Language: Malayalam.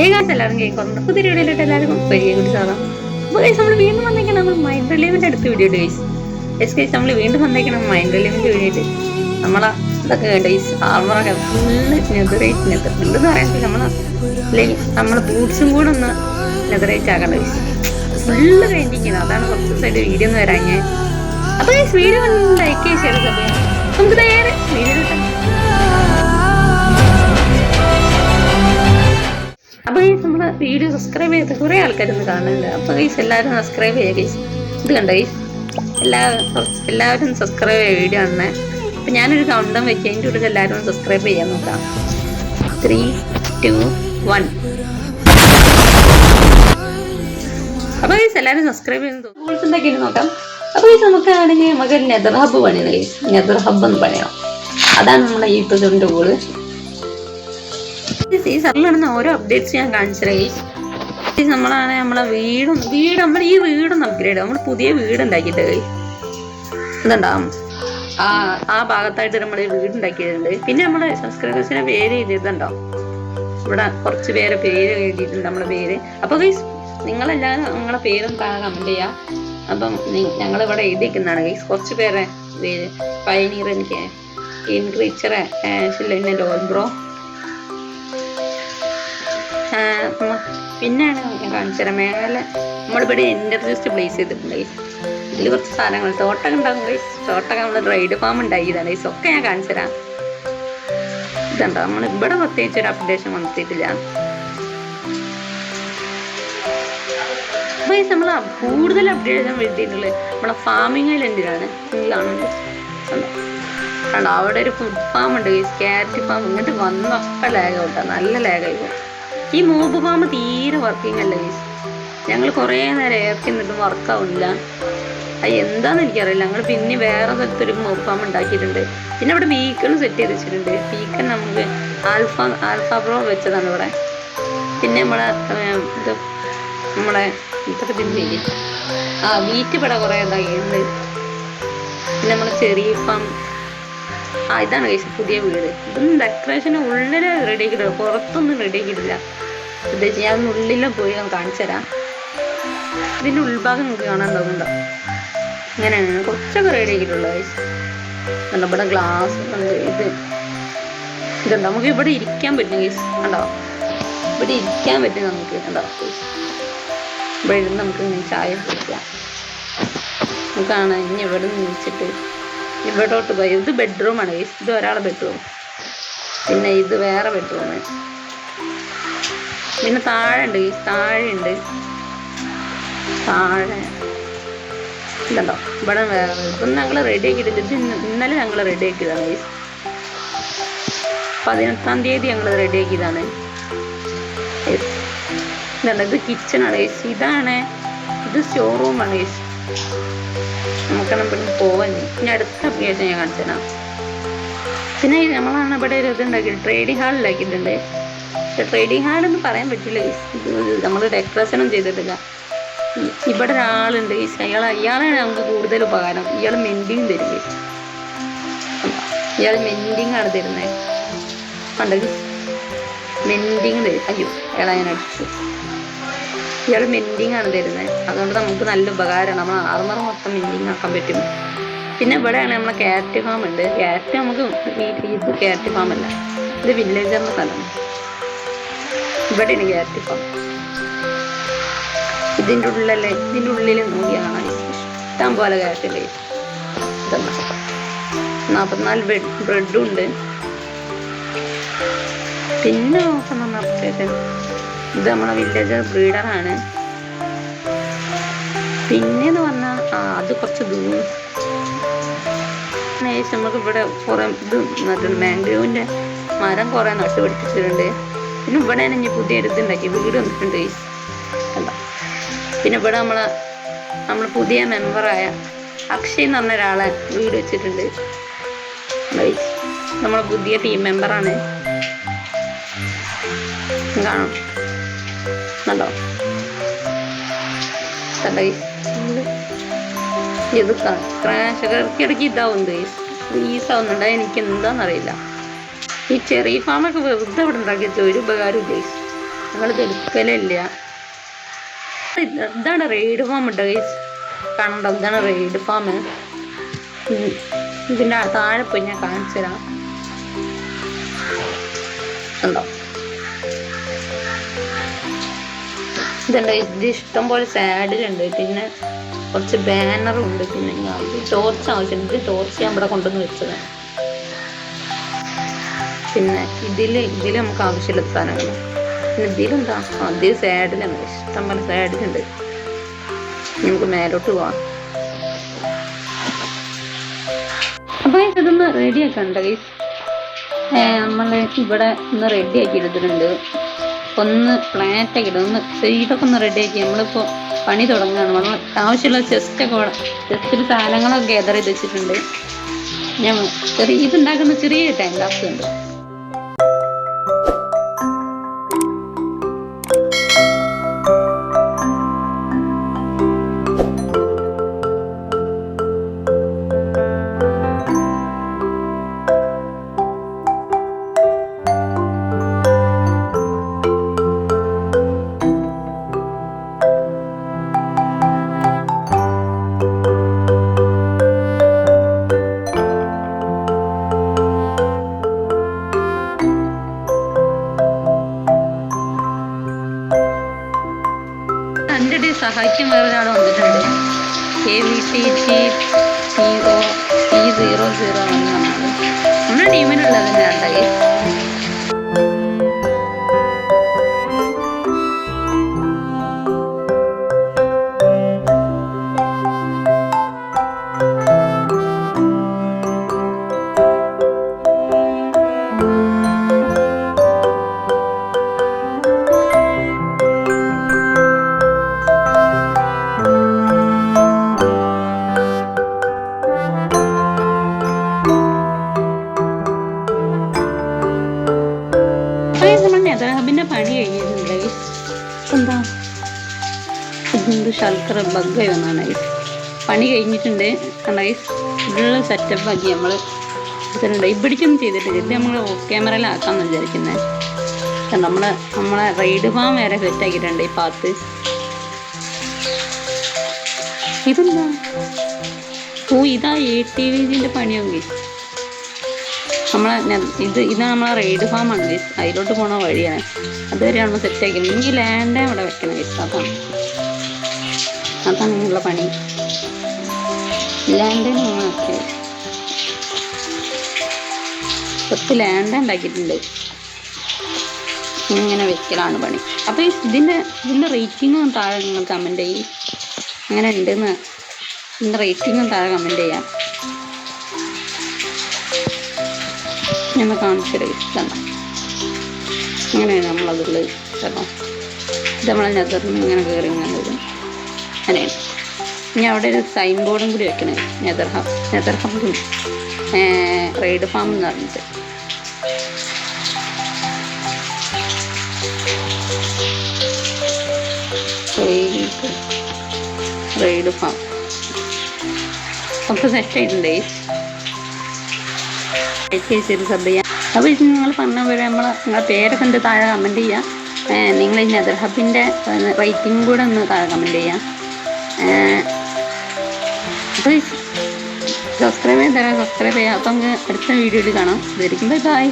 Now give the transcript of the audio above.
ഏകാശം എല്ലാവരും കേൾക്കുന്നുണ്ട് പുതിയ വീഡിയോയിലോട്ട് എല്ലാവർക്കും വലിയ കൂടി സാറാം. അപ്പോൾ ഗൈസ് നമ്മൾ വീണ്ടും വന്നേക്കണം നമ്മൾ മൈൻഡ് റിലീവിന്റെ അടുത്ത വീഡിയോ ഗൈസ് എസ് ഗൈസ് നമ്മൾ വീണ്ടും വന്നേക്കണം മൈൻഡ് റിലീവിന്റെ വീഡിയോ നമ്മളെ ഇതൊക്കെ ഗൈസ് ആർമറൊക്കെ ഫുള്ള് നെതറേറ്റ് നെതർ ഫുള്ളെന്ന് പറയാൻ നമ്മളെ നമ്മളെ ബൂട്ട്സും കൂടെ ഒന്ന് നെതറേറ്റ് ആക്കണം ഗൈസ് ഫുള്ള് കഴിഞ്ഞിരിക്കുന്നത് അതാണ് കുറച്ച് ദിവസമായിട്ട് വീഡിയോ ഒന്ന് വരാഞ്ഞ് അപ്പോൾ ഗൈസ് വീഡിയോ ലൈക്ക് ചെയ്ത് ഷെയർ നമുക്ക് നേരെ വീഡിയോ അപ്പോൾ ഈ നമ്മുടെ വീഡിയോ സബ്സ്ക്രൈബ് ചെയ്ത് കുറേ ആൾക്കാരൊന്നും കാണുന്നുണ്ട്. അപ്പോൾ ഗൈസ് എല്ലാവരും സബ്സ്ക്രൈബ് ചെയ്യുക ഗൈസ് ഇത് കണ്ടോ ഗൈസ് എല്ലാവരും എല്ലാവരും സബ്സ്ക്രൈബ് ചെയ്യുക വീഡിയോ ആണ് അപ്പോൾ ഞാനൊരു കൗണ്ടം വെച്ച് അതിന്റെ ഉള്ളിൽ എല്ലാവരും ഒന്ന് സബ്സ്ക്രൈബ് ചെയ്യാൻ നോക്കാം. ത്രീ ടു വൺ അപ്പോൾ ഗൈസ് എല്ലാവരും സബ്സ്ക്രൈബ് ചെയ്യുന്നത് ഗോൾസ് എന്തൊക്കെയാണ് നോക്കാം. അപ്പോൾ ഗൈസ് നമുക്കാണെങ്കിൽ മകൻ നെതർ ഹബ്ബ് പണിയണം ഗൈസ് നെതർ ഹബ്ബ് ഒന്ന് പണിയണം. അതാണ് നമ്മുടെ ഈ ഇപ്പോഴത്തെ ഈ നടന്ന ഓരോ അപ്ഡേറ്റ്സ് ഞാൻ കാണിച്ചത്. ഈ നമ്മളാണ് നമ്മളെ വീടും വീട് നമ്മൾ ഈ വീടൊന്ന് അപ്ഗ്രേഡ് നമ്മൾ പുതിയ വീട് ഉണ്ടാക്കിയിട്ട് ഇതുണ്ടാവും ആ ആ ഭാഗത്തായിട്ട് നമ്മൾ വീട് ഉണ്ടാക്കിയിട്ടുണ്ട് പിന്നെ നമ്മളെ സബ്സ്ക്രൈബേഴ്സിനെ പേര് എഴുതിയിട്ടുണ്ടോ ഇവിടെ കുറച്ച് പേരെ പേര് എഴുതിയിട്ടുണ്ട് നമ്മളെ പേര്. അപ്പോൾ ഗൈസ് നിങ്ങളെല്ലാവരും നിങ്ങളെ പേരും താഴെ കമന്റ് ചെയ്യാ. അപ്പം ഞങ്ങളിവിടെ എഴുതിക്കുന്നതാണ് ഗൈസ് കുറച്ച് പേരെ പേര്. പയനീർ എനിക്ക് ഇൻക്രീച്ചറെ ഷില്ലിന്റെ ലോൽ ബ്രോ പിന്നെയാണ് ഞാൻ കാണിച്ചുതരാം. മേലെ നമ്മളിവിടെ ഇന്റർജസ്റ്റ് പ്ലേസ് ചെയ്തിട്ടുണ്ട്. ഇതിൽ കുറച്ച് സാധനങ്ങൾ. തോട്ടം ഉണ്ടാകും ഗൈസ് തോട്ടം നമ്മൾ റൈഡ് ഫാം ഉണ്ടാക്കിയതാണ് ഗൈസ് ഒക്കെ ഞാൻ കാണിച്ചുതരാം. ഇതുണ്ടോ നമ്മൾ ഇവിടെ പ്രത്യേകിച്ച് ഒരു അപ്ഡേഷൻ വന്നിട്ടില്ല. ഗൈസ് നമ്മൾ കൂടുതൽ അപ്ഡേഷൻ വരുത്തിയിട്ടുള്ളത് നമ്മളെ ഫാമിംഗ് ഐലൻഡിലാണ് കാണുന്നത് കണ്ടോ? അവിടെ ഒരു ഫുഡ് ഫാം ഉണ്ട്. ഗൈസ് ക്യാരറ്റ് ഫാം ഇങ്ങോട്ട് വന്നപ്പോൾ ലേഖ കേട്ടോ നല്ല ലേഖ പോകും ഈ മൂബ് ഫാം തീരെ വർക്കിംഗ് അല്ല ഗൈസ് ഞങ്ങൾ കുറേ നേരം ഏർക്കി വർക്കാവുന്നില്ല അത് എന്താണെന്ന് എനിക്കറിയില്ല. ഞങ്ങൾ പിന്നെ വേറെ സ്ഥലത്തൊരു മൂബ് ഫാം ഉണ്ടാക്കിയിട്ടുണ്ട്. പിന്നെ ഇവിടെ ബീക്കൺ സെറ്റ് ചെയ്ത് വെച്ചിട്ടുണ്ട്. ബീക്കൺ നമുക്ക് ആൽഫ ആൽഫ പ്രോ വെച്ചതാണ് ഇവിടെ. പിന്നെ നമ്മളെ ഇത് നമ്മളെ ഇതൊക്കെ പിന്നെ ആ വീറ്റ് ഇവിടെ കുറേ ഉണ്ടാക്കിയിട്ടുണ്ട് പിന്നെ നമ്മളെ ചെറിയ ഫാം ആ ഇതാണ് കഴിച്ച പുതിയ വീട്. ഇതൊന്നും ഡെക്കറേഷൻ ഉള്ളിൽ റെഡി ആക്കിയിട്ടില്ല. പുറത്തൊന്നും റെഡി ആക്കിയിട്ടില്ല. ഉദ്ദേശിച്ച് ഞാൻ ഉള്ളിലും പോയി ഞാൻ കാണിച്ചു തരാം. ഇതിന്റെ ഉൾഭാഗം നമുക്ക് കാണാൻ തോന്നുന്നുണ്ടോ. ഇങ്ങനെയാണ്. കുറച്ചൊക്കെ റെഡി ആക്കിയിട്ടുള്ളത് കണ്ടോ ഇവിടെ ഗ്ലാസ് ഇത് ഇതുണ്ട്? നമുക്ക് ഇവിടെ ഇരിക്കാൻ പറ്റും ഗൈസ് കണ്ടോ? ഇവിടെ ഇരിക്കാൻ പറ്റും നമുക്ക് കണ്ടോ. ഇവിടെ ഇരുന്ന് നമുക്ക് ചായ കുടിക്കാം. നമുക്കാണ് ഇനി ഇവിടെ നിന്ന് വിളിച്ചിട്ട് ഇവിടോട്ട് പോയി. ഇത് ബെഡ്റൂമാണ് ഇത് ഒരാളെ ബെഡ്റൂം പിന്നെ ഇത് വേറെ ബെഡ്റൂം പിന്നെ താഴെ ഉണ്ട് താഴെ ഉണ്ട് താഴെ. ഇതുണ്ടോ? ഇവിടെ വേറെ ഇപ്പം ഞങ്ങൾ റെഡി ആക്കിയിട്ട് ഇത് ഇന്ന് ഇന്നലെ ഞങ്ങൾ റെഡി ആക്കിയതാണ് ഗൈസ് പതിനെട്ടാം തീയതി ഞങ്ങൾ റെഡി ആക്കിയതാണ്. ഇതുണ്ട്? ഇത് കിച്ചണാണ് ഗൈസ് ഇതാണ്. ഇത് സ്റ്റോർ റൂമാണ് ഗൈസ് നമുക്ക് ഇവിടെ പോവാൻ ഇനി. അടുത്ത അപ്ലിക്കേഷൻ ഞാൻ കാണിച്ചു തരാം പിന്നെ നമ്മളാണ് ഇവിടെ ഒരു ഇത് ഉണ്ടാക്കിയത് ട്രേഡിംഗ് ഹാൾ ട്രേഡിംഗ് ഹാൾ എന്ന് പറയാൻ പറ്റില്ല. നമ്മൾ ഡെക്കറേഷനും ചെയ്തിട്ടില്ല. ഇവിടെ ഒരാളുണ്ട്. ഈ അയാൾ അയാളാണ് നമുക്ക് കൂടുതൽ ഉപകാരം. ഇയാൾ മെൻഡിങ് തരുന്നത്. ഇയാൾ മെൻഡിങ് ആണ് തരുന്നത് പണ്ടത് മെൻഡിങ് തരും. അയ്യോ അയാളെ ഞാൻ അടിച്ചു. ഇയാൾ മെൻഡിങ് ആണ് തരുന്നത് അതുകൊണ്ട് നമുക്ക് നല്ല ഉപകാരമാണ്. നമ്മൾ ആർമർ മൊത്തം മെൻഡിങ് ആക്കാൻ പറ്റും. പിന്നെ ഇവിടെയാണ് നമ്മളെ ക്യാരറ്റ് ഫാം ഉണ്ട്. ക്യാരറ്റ് നമുക്ക് ഈ ഇത് ക്യാരറ്റ് ഫാം അല്ല. ഇത് വില്ലേജറിന്റെ സ്ഥലമാണ്. ഇവിടെയാണ് എനിക്ക് ഫാം ഇതിന്റെ ഉള്ളിലല്ലേ ഇതിന്റെ ഉള്ളിൽ നോക്കിയാണ് ഇഷ്ടം പോലെ കയറ്റില്ലേ നാൽപ്പത്തിനാല് ബ്രെഡ് ബ്രെഡും ഉണ്ട്. പിന്നെ നോക്കണം അപ്ഡേഷൻ ഇത് നമ്മളെ വില്ലേജ് ബ്രീഡറാണ് പിന്നെന്ന് പറഞ്ഞാൽ ആ അത് കുറച്ച് ദൂരം. നമുക്ക് ഇവിടെ കുറേ ഇത് നട്ടിട്ടുണ്ട് മാംഗ്രോവിന്റെ മരം കുറേ നട്ട് പിടിപ്പിച്ചിട്ടുണ്ട് പിന്നെ ഇവിടെ ഇനി പുതിയ എടുത്തുണ്ടാക്കി വീട് വന്നിട്ടുണ്ട്. കണ്ടോ? പിന്നെ ഇവിടെ നമ്മളെ നമ്മൾ പുതിയ മെമ്പറായ അക്ഷയ് എന്ന് പറഞ്ഞ ഒരാളെ വീട് വെച്ചിട്ടുണ്ട്. നമ്മളെ പുതിയ ടീം മെമ്പറാണ് കാണും. കണ്ടോ? കണ്ടോ? ഇത് ക്രാഷ് ഇടയ്ക്കിടയ്ക്ക് ഇതാവുന്നത് ഫ്രീസ് ആവുന്നുണ്ട്? എനിക്ക് എന്താണെന്നറിയില്ല ഈ ചെറിയ ഫാമൊക്കെ വെറുതെ ഇവിടെ ഉണ്ടാക്കി വെച്ച ഒരു ഉപകാരം ഇല്ലേ? ഞങ്ങളിത് എടുക്കലില്ല. ഇതാണ് റെയ്ഡ് ഫാം ഉണ്ട് ഗൈസ് കണ്ടോ ഇതാണ് റെയ്ഡ് ഫാം ഇതിന്റെ താഴെ പോയി ഞാൻ കാണിച്ചു തരാം. ഉണ്ടോ ഇതുണ്ട് ഇത് ഇഷ്ടം പോലെ സാഡിലുണ്ട് പിന്നെ കുറച്ച് ബാനറും ഉണ്ട്. പിന്നെ ടോർച്ച് ആവശ്യമുണ്ട് ടോർച്ച് ഞാൻ ഇവിടെ കൊണ്ടുവന്ന് വെച്ചതാണ്. പിന്നെ ഇതിൽ ഇതിൽ നമുക്ക് ആവശ്യമുള്ള സാധനങ്ങൾ. പിന്നെ ഇതിലെന്താ? ആ ഇതിൽ സാഡിലാണ് ഇഷ്ടം പോലെ സാഡിലുണ്ട് നമുക്ക് മേലോട്ട് പോവാം. അപ്പോൾ ഇതൊന്ന് റെഡിയാക്കണ്ട ഗൈസ് നമ്മൾ ഇവിടെ ഒന്ന് റെഡിയാക്കി എടുത്തിട്ടുണ്ട് ഒന്ന് ഫ്ലാറ്റ് ആക്കി ഒന്ന് സൈഡൊക്കെ ഒന്ന് റെഡിയാക്കി നമ്മളിപ്പോൾ പണി തുടങ്ങുകയാണ്. നമ്മൾ ആവശ്യമുള്ള ചെസ്റ്റൊക്കെ ചെസ്റ്റിൽ സാധനങ്ങളൊക്കെ ഗ്യാതർ ചെയ്ത് വെച്ചിട്ടുണ്ട്. ഞാൻ ചെറിയ ഇതുണ്ടാക്കുന്ന ചെറിയ ടൈം ലാപ്സ് ഉണ്ട്. ഒരാൾ വന്നിട്ടുണ്ട്. K V T T O C zero zero എന്ന് പറഞ്ഞത് നമ്മുടെ ടീമിനുള്ളത് തന്നെയാണ് ഇതെന്ത് ശർക്കര ബഗ് വന്നാണ് പണി കഴിഞ്ഞിട്ടുണ്ട്. കണ്ട ഗൈസ് ഇതിലുള്ള സെറ്റപ്പ് ആക്കി നമ്മൾ എടുത്തിട്ടുണ്ട്. ഇവിടേക്കൊന്നും ചെയ്തിട്ടില്ല ഇത് നമ്മൾ ഓഫ് ക്യാമറയിലാക്കാമെന്ന് വിചാരിക്കുന്നത് നമ്മളെ നമ്മളെ റൈഡ് ഫാം വരെ സെറ്റാക്കിയിട്ടുണ്ട് ഈ പാത്ത് ഇതെന്താ? ഓ ഇതാ എ ടി വി ജിന്റെ പണിയാവും ഗൈസ് നമ്മളെ ഇത് ഇതാണ് നമ്മളെ റെയ്ഡ് ഫാമാണ് ഗൈസ് അതിലോട്ട് പോണ വഴിയാണ്. അതുവരെയാണ് നമ്മൾ സെറ്റ് ആക്കിയത് ഇനി ലാൻഡ് അവിടെ വെക്കണം ഗൈസ് അതാണ്. അതാണ് നിങ്ങളുടെ പണി ലാൻഡ് നമ്മൾ ആക്കിയത് കുറച്ച് ലാൻഡ് ഉണ്ടാക്കിയിട്ടുണ്ട്. ഇങ്ങനെ വെക്കലാണ് പണി. അപ്പോൾ ഇതിന്റെ ഇതിന്റെ റേറ്റിങ്ങും താഴെ നിങ്ങൾ കമന്റ് ചെയ്യും. അങ്ങനെ ഉണ്ടെന്ന് ഇതിന്റെ റേറ്റിങ്ങും താഴെ കമന്റ് ചെയ്യാം. ഞാൻ കാണിച്ചൊരു ഇഷ്ടമാണ് അങ്ങനെയാണ് നമ്മളതുള്ളത് കേട്ടോ ഇത് നമ്മളെ നെതറിന് ഇങ്ങനെ കയറി ഇങ്ങനെ വരും. അങ്ങനെയാണ് ഇനി അവിടെ ഒരു സൈൻ ബോർഡും കൂടി വെക്കണേ. നെതർ ഹബ് നെതർ ഹബും റൈഡ് ഫാം എന്ന് പറഞ്ഞിട്ട്. റൈഡ് ഫാം അപ്പം സെറ്റ് ആയിട്ടുണ്ടേ. ചേച്ചി സബ് ചെയ്യാം. അപ്പോൾ നിങ്ങൾ പറഞ്ഞ പോലെ നമ്മൾ നിങ്ങളെ പേരൊക്കെ ഉണ്ട് താഴെ കമന്റ് ചെയ്യാം. നിങ്ങൾ ഈ നെതർ ഹബിന്റെ റേറ്റിംഗ് കൂടെ ഒന്ന് താഴെ കമന്റ് ചെയ്യാം. അപ്പോൾ സബ്സ്ക്രൈബ് ചെയ്യാൻ തരാം സബ്സ്ക്രൈബ് ചെയ്യാം. അപ്പം നമുക്ക് അടുത്ത വീഡിയോയിൽ കാണാം. ഇതായിരിക്കും ബൈ ബൈ.